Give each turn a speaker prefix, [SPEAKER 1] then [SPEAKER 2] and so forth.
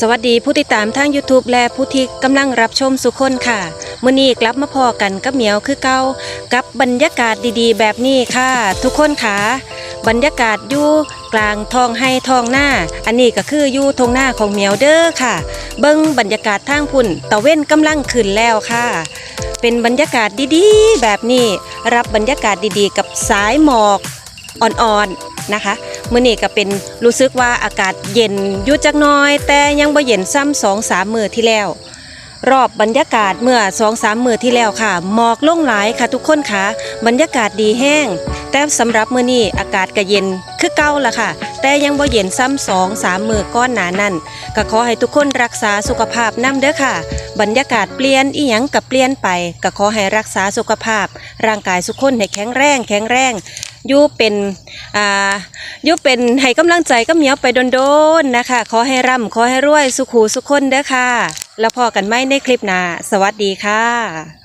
[SPEAKER 1] สวัสดีผู้ติดตามทาง YouTube และผู้ที่กำลังรับชมสุคนค่ะมื้อนี้กลับมาพอกันกับเหมียวคือเก่ากับบรรยากาศดีๆ แบบนี้ค่ะ ทุกคนค่ะบรรยากาศอยู่กลางทองให้ทองหน้า อันนี้ก็คืออยู่ทงหน้าของเหมียวเด้อค่ะ เบิ้งบรรยากาศทางพุ่นตะเว้นกำลังขึ้นแล้วค่ะ เป็นบรรยากาศดีๆ แบบนี้ รับบรรยากาศดีๆ กับสายหมอกอ่อนๆ นะคะมื่อนี้ก็เป็นรู้สึกว่าอากาศเย็นยู่จักน้อย แต่ยังบ่เย็นซ้ำสองสามมือที่แล้ว รอบบรรยากาศเมื่อสองสามมือที่แล้วค่ะ หมอกลงหลายค่ะทุกคนค่ะบรรยากาศดีแห้ง แต่สำหรับมื้อนี้อากาศก็เย็นคือเก่าละค่ะ แต่ยังบ่เย็นซ้ำสองสามมือก้อนหนานั่นก็ขอให้ทุกคนรักษาสุขภาพนํเด้อค่ะ บรรยากาศเปลี่ยนอีหยังกับเปลี่ยนไปก็ขอให้รักษาสุขภาพ ร่างกายสุขคนให้แข็งแรงแข็งแรง ยู่เป็นอ่าอยุเป็นให้กำลังใจก็เหมียวไปโดนๆนะคะ ขอให้ร่ำขอให้รวยสุขหูสุขคนเด้อค่ะ แล้วพอกันไหมในคลิปหน้าสวัสดีค่ะ